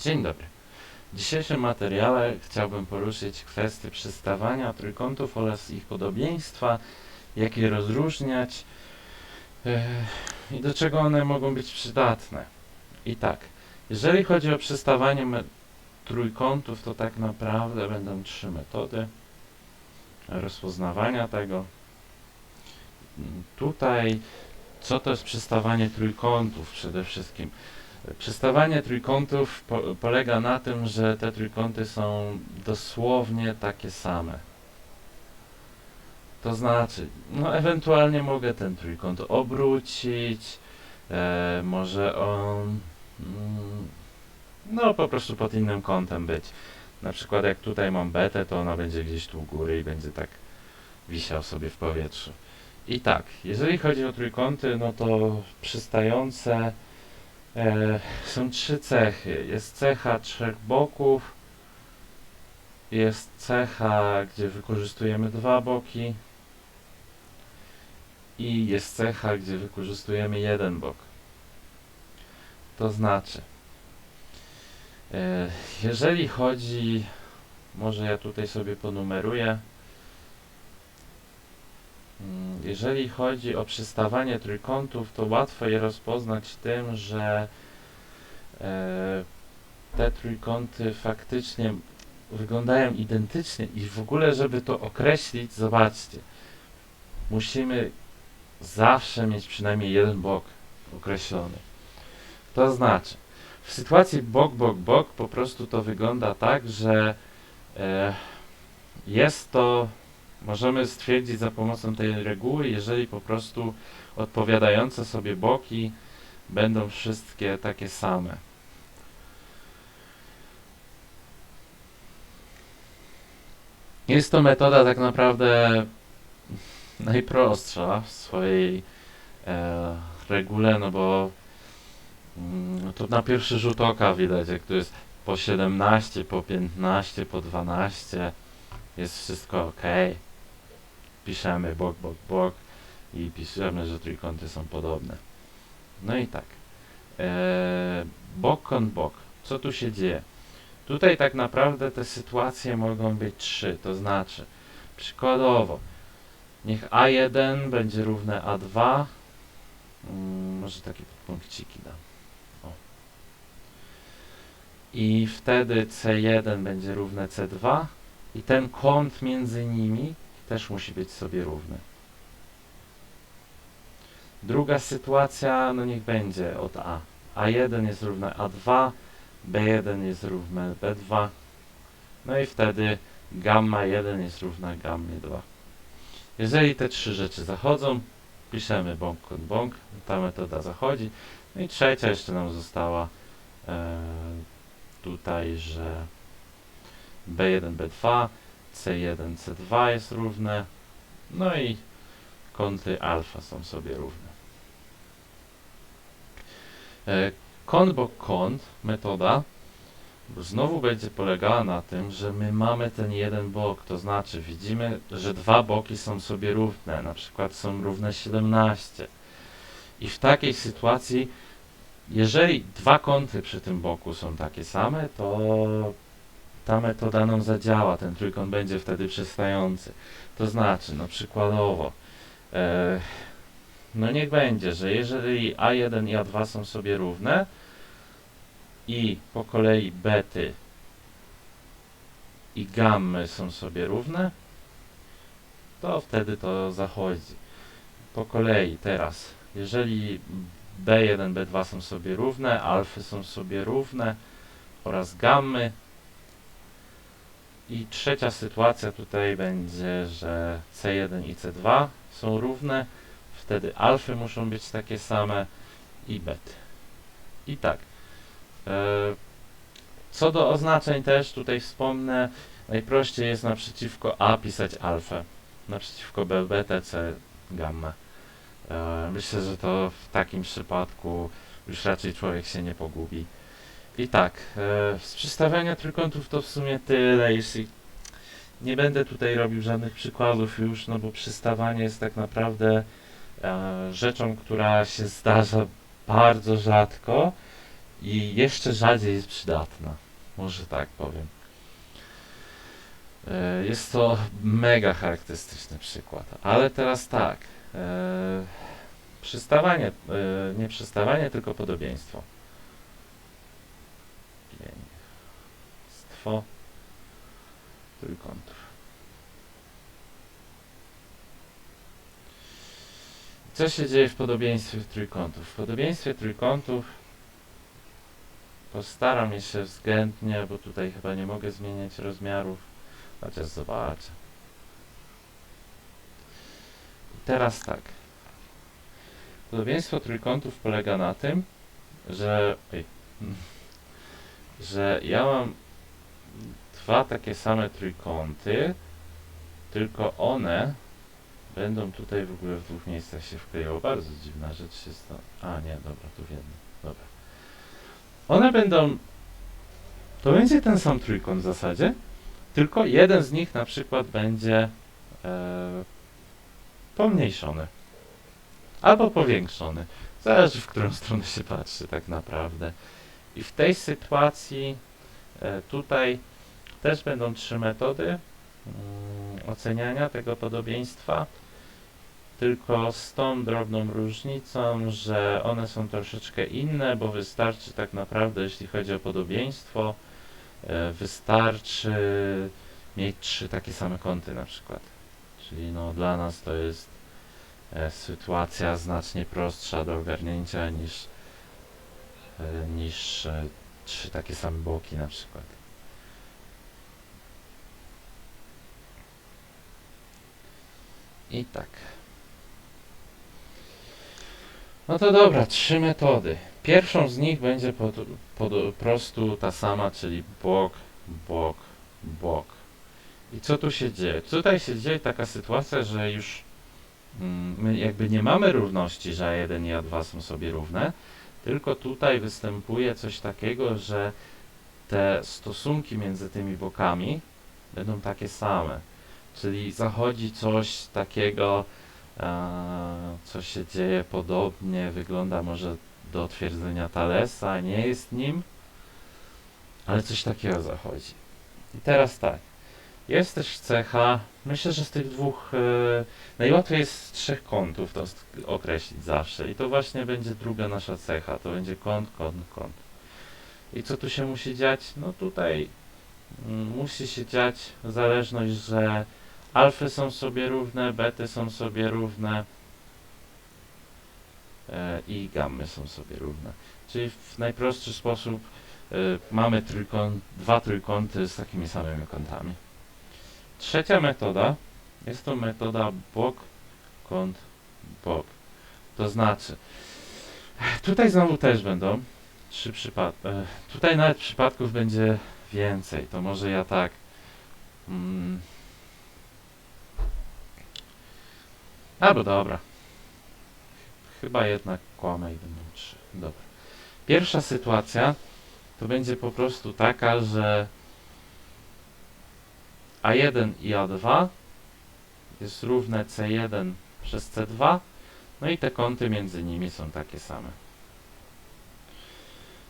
Dzień dobry. W dzisiejszym materiale chciałbym poruszyć kwestię przystawania trójkątów oraz ich podobieństwa, jak je rozróżniać e, i do czego one mogą być przydatne. I tak, jeżeli chodzi o przystawanie trójkątów, to tak naprawdę będą trzy metody rozpoznawania tego. Tutaj, co to jest przystawanie trójkątów przede wszystkim? Przystawanie trójkątów po, polega na tym, że te trójkąty są dosłownie takie same. To znaczy, no ewentualnie mogę ten trójkąt obrócić, e, może on mm, no po prostu pod innym kątem być. Na przykład jak tutaj mam betę, to ona będzie gdzieś tu u góry i będzie tak wisiał sobie w powietrzu. I tak, jeżeli chodzi o trójkąty, no to przystające E, są trzy cechy. Jest cecha trzech boków, jest cecha, gdzie wykorzystujemy dwa boki i jest cecha, gdzie wykorzystujemy jeden bok. To znaczy, e, jeżeli chodzi, może ja tutaj sobie ponumeruję, Jeżeli chodzi o przystawanie trójkątów, to łatwo je rozpoznać tym, że e, te trójkąty faktycznie wyglądają identycznie i w ogóle, żeby to określić, zobaczcie, musimy zawsze mieć przynajmniej jeden bok określony. To znaczy, w sytuacji bok, bok, bok po prostu to wygląda tak, że e, jest to możemy stwierdzić za pomocą tej reguły, jeżeli po prostu odpowiadające sobie boki będą wszystkie takie same. Jest to metoda tak naprawdę najprostsza w swojej e, regule, no bo mm, to na pierwszy rzut oka widać, jak tu jest po 17, po 15, po 12, jest wszystko ok piszemy bok, bok, bok i piszemy, że trójkąty są podobne. No i tak. Eee, bok, kąt, bok. Co tu się dzieje? Tutaj tak naprawdę te sytuacje mogą być trzy, to znaczy przykładowo niech A1 będzie równe A2 mm, może takie punkciki dam. O. I wtedy C1 będzie równe C2 i ten kąt między nimi też musi być sobie równy. Druga sytuacja, no niech będzie od A. A1 jest równe A2, B1 jest równe B2, no i wtedy gamma 1 jest równa gammie 2. Jeżeli te trzy rzeczy zachodzą, piszemy bąk kąt bąk, ta metoda zachodzi. No i trzecia jeszcze nam została e, tutaj, że B1, B2 C1, C2 jest równe, no i kąty alfa są sobie równe. E, kąt bok kąt, metoda, znowu będzie polegała na tym, że my mamy ten jeden bok, to znaczy widzimy, że dwa boki są sobie równe, na przykład są równe 17. I w takiej sytuacji, jeżeli dwa kąty przy tym boku są takie same, to ta metoda nam zadziała, ten trójkąt będzie wtedy przystający. To znaczy, no przykładowo, e, no niech będzie, że jeżeli A1 i A2 są sobie równe i po kolei bety i gammy są sobie równe, to wtedy to zachodzi. Po kolei teraz, jeżeli B1, B2 są sobie równe, alfy są sobie równe oraz gammy, i trzecia sytuacja tutaj będzie, że C1 i C2 są równe, wtedy alfy muszą być takie same i bety. I tak. E, co do oznaczeń też tutaj wspomnę, najprościej jest naprzeciwko A pisać alfę, naprzeciwko B betę, C gamma. E, myślę, że to w takim przypadku już raczej człowiek się nie pogubi. I tak, e, z przystawiania trójkątów to w sumie tyle, jeśli nie będę tutaj robił żadnych przykładów już, no bo przystawanie jest tak naprawdę e, rzeczą, która się zdarza bardzo rzadko i jeszcze rzadziej jest przydatna. Może tak powiem. E, Jest to mega charakterystyczny przykład. Ale teraz tak. Przystawanie, nie przystawanie, tylko podobieństwo. Trójkątów. Co się dzieje w podobieństwie trójkątów? W podobieństwie trójkątów postaram się względnie, bo tutaj chyba nie mogę zmieniać rozmiarów, chociaż zobaczę. Teraz tak. Podobieństwo trójkątów polega na tym, że, oj, że ja mam dwa takie same trójkąty, tylko one będą tutaj w ogóle w dwóch miejscach się wklejało. Bardzo dziwna rzecz się stała. A nie, dobra, tu w jednym. Dobra. One będą. To będzie ten sam trójkąt w zasadzie, tylko jeden z nich na przykład będzie e, pomniejszony. Albo powiększony. Zależy w którą stronę się patrzy tak naprawdę. I w tej sytuacji tutaj też będą trzy metody mm, oceniania tego podobieństwa, tylko z tą drobną różnicą, że one są troszeczkę inne, bo wystarczy tak naprawdę, jeśli chodzi o podobieństwo, e, wystarczy mieć trzy takie same kąty na przykład. Czyli no dla nas to jest e, sytuacja znacznie prostsza do ogarnięcia niż, e, niż e, trzy takie same boki na przykład. I tak. No to dobra, trzy metody. Pierwszą z nich będzie po, po prostu ta sama, czyli bok, bok, bok. I co tu się dzieje? Tutaj się dzieje taka sytuacja, że już mm, my jakby nie mamy równości, że A1 i A2 są sobie równe, tylko tutaj występuje coś takiego, że te stosunki między tymi bokami będą takie same. Czyli zachodzi coś takiego, e, co się dzieje podobnie, wygląda może do twierdzenia Thalesa, nie jest nim, ale coś takiego zachodzi. I teraz tak, jest też cecha, myślę, że z tych dwóch, e, najłatwiej jest z trzech kątów to określić zawsze i to właśnie będzie druga nasza cecha, to będzie kąt, kąt, kąt. I co tu się musi dziać? No tutaj mm, musi się dziać zależność, że alfy są sobie równe, bety są sobie równe e, i gammy są sobie równe. Czyli w najprostszy sposób e, mamy trójkąt, dwa trójkąty z takimi samymi kątami. Trzecia metoda jest to metoda bok, kąt, bok. To znaczy, tutaj znowu też będą trzy przypadki. Tutaj nawet przypadków będzie więcej. To może ja tak. Mm, Albo dobra. Chyba jednak kłamę i będą trzy. Dobra. Pierwsza sytuacja to będzie po prostu taka, że A1 i A2 jest równe C1 przez C2, no i te kąty między nimi są takie same.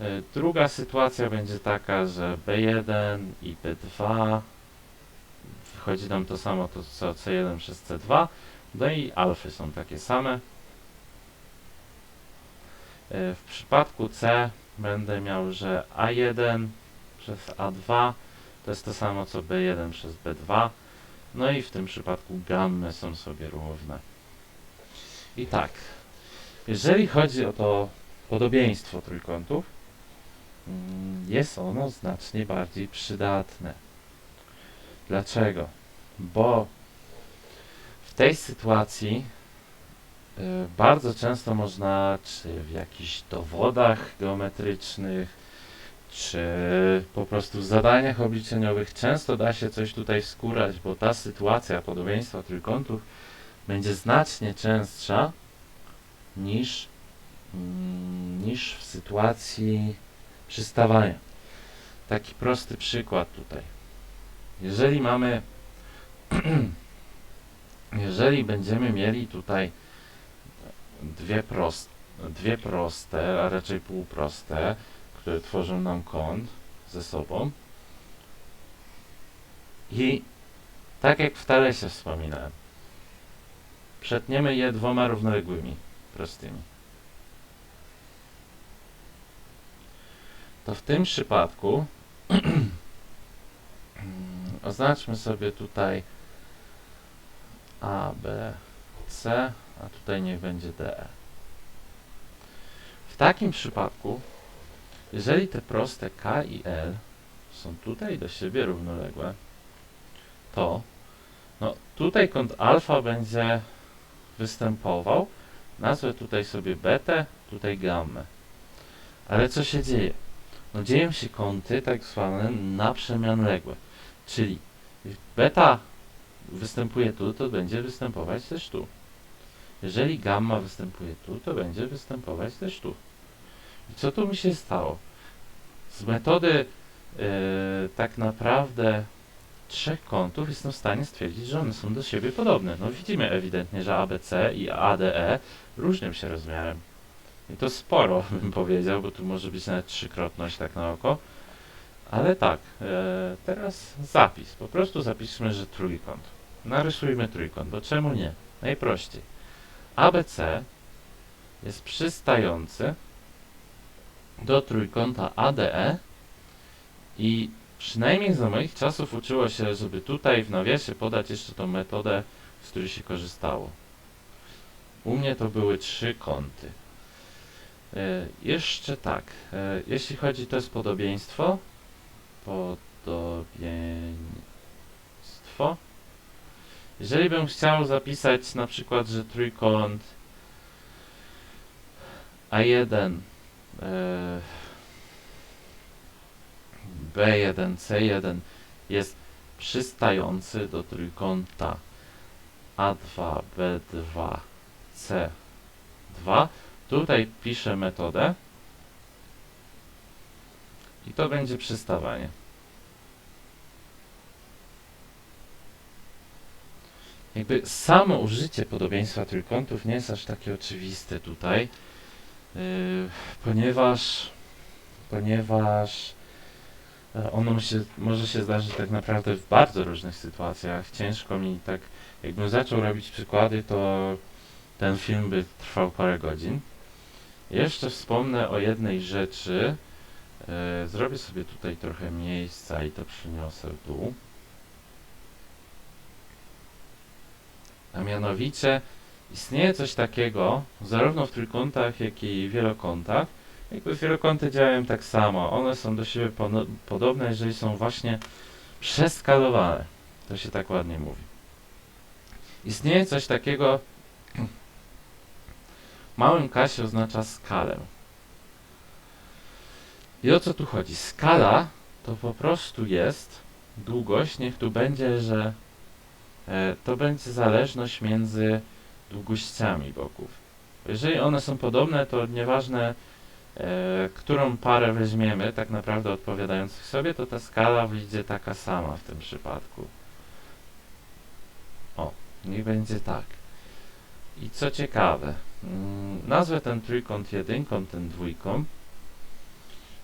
Y, Druga sytuacja będzie taka, że B1 i B2 wychodzi nam to samo to co C1 przez C2, no i alfy są takie same. Y, W przypadku C będę miał, że A1 przez A2 to jest to samo co B1 przez B2. No i w tym przypadku gammy są sobie równe. I tak, jeżeli chodzi o to podobieństwo trójkątów, mm, jest ono znacznie bardziej przydatne. Dlaczego? Bo w tej sytuacji y, bardzo często można, czy w jakichś dowodach geometrycznych, czy po prostu w zadaniach obliczeniowych, często da się coś tutaj skórać, bo ta sytuacja podobieństwa trójkątów będzie znacznie częstsza niż, mm, niż w sytuacji przystawania. Taki prosty przykład tutaj. Jeżeli mamy jeżeli będziemy mieli tutaj dwie, prost, dwie proste, a raczej półproste, które tworzą nam kąt ze sobą. I tak jak w Talesie wspominałem, przetniemy je dwoma równoległymi, prostymi. To w tym przypadku oznaczmy sobie tutaj A, B, C, a tutaj niech będzie DE. W takim przypadku, jeżeli te proste K i L są tutaj do siebie równoległe, to no, tutaj kąt alfa będzie występował. Nazwę tutaj sobie betę, tutaj gammę. Ale co się dzieje? No dzieją się kąty tak zwane naprzemianległe. Czyli beta występuje tu, to będzie występować też tu. Jeżeli gamma występuje tu, to będzie występować też tu. Co tu mi się stało? Z metody yy, tak naprawdę trzech kątów jestem w stanie stwierdzić, że one są do siebie podobne. No widzimy ewidentnie, że ABC i ADE różnią się rozmiarem. I to sporo, bym powiedział, bo tu może być nawet trzykrotność tak na oko. Ale tak, e, teraz zapis. Po prostu zapiszmy, że trójkąt. Narysujmy trójkąt, bo czemu nie? Najprościej. ABC jest przystający do trójkąta ADE i przynajmniej za moich czasów uczyło się, żeby tutaj w nawiasie podać jeszcze tą metodę, z której się korzystało. U mnie to były trzy kąty. E, jeszcze tak, e, jeśli chodzi to jest podobieństwo, podobieństwo, jeżeli bym chciał zapisać na przykład, że trójkąt A1 e, B1, C1 jest przystający do trójkąta A2, B2, C2. Tutaj piszę metodę i to będzie przystawanie. Jakby samo użycie podobieństwa trójkątów nie jest aż takie oczywiste tutaj, yy, ponieważ ponieważ e, ono się, może się zdarzyć tak naprawdę w bardzo różnych sytuacjach. Ciężko mi tak, jakbym zaczął robić przykłady, to ten film by trwał parę godzin. Jeszcze wspomnę o jednej rzeczy. E, zrobię sobie tutaj trochę miejsca i to przyniosę dół. A mianowicie istnieje coś takiego, zarówno w trójkątach, jak i wielokątach. Jakby wielokąty działają tak samo. One są do siebie podobne, jeżeli są właśnie przeskalowane. To się tak ładnie mówi. Istnieje coś takiego, małym k się oznacza skalę. I o co tu chodzi? Skala to po prostu jest długość, niech tu będzie, że e, to będzie zależność między długościami boków. Jeżeli one są podobne, to nieważne, e, którą parę weźmiemy, tak naprawdę odpowiadających sobie, to ta skala wyjdzie taka sama w tym przypadku. O, niech będzie tak. I co ciekawe, mm, nazwę ten trójkąt jedynką, ten dwójką.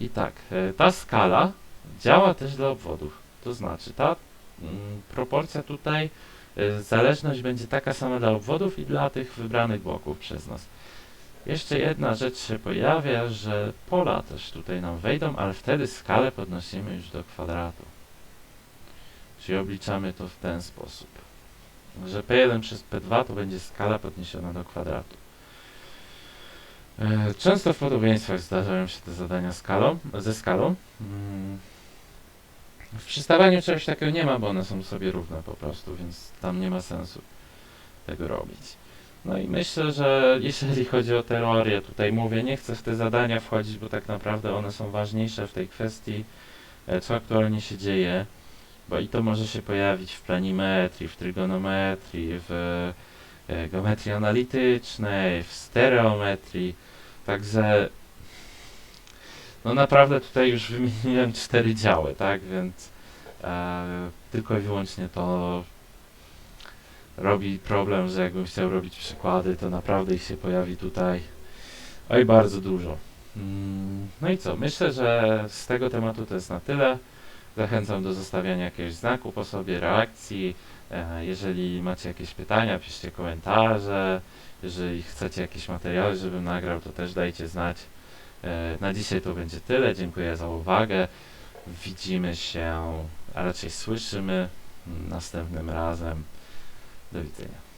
I tak, e, ta skala działa też dla obwodów. To znaczy, ta mm, proporcja tutaj, zależność będzie taka sama dla obwodów i dla tych wybranych bloków przez nas. Jeszcze jedna rzecz się pojawia, że pola też tutaj nam wejdą, ale wtedy skalę podnosimy już do kwadratu. Czyli obliczamy to w ten sposób że P1 przez P2 to będzie skala podniesiona do kwadratu. E, często w podobieństwach zdarzają się te zadania skalą, ze skalą. W przystawaniu czegoś takiego nie ma, bo one są sobie równe po prostu, więc tam nie ma sensu tego robić. No i myślę, że jeżeli chodzi o teorię, tutaj mówię, nie chcę w te zadania wchodzić, bo tak naprawdę one są ważniejsze w tej kwestii, e, co aktualnie się dzieje bo i to może się pojawić w planimetrii, w trygonometrii, w e, geometrii analitycznej, w stereometrii. Także no naprawdę tutaj już wymieniłem cztery działy, tak, więc e, tylko i wyłącznie to robi problem, że jakbym chciał robić przykłady, to naprawdę ich się pojawi tutaj oj bardzo dużo. Mm, No i co? Myślę, że z tego tematu to jest na tyle. Zachęcam do zostawiania jakiegoś znaku po sobie, reakcji. E, Jeżeli macie jakieś pytania, piszcie komentarze. Jeżeli chcecie jakieś materiały, żebym nagrał, to też dajcie znać. E, Na dzisiaj to będzie tyle. Dziękuję za uwagę. Widzimy się, a raczej słyszymy następnym razem. Do widzenia.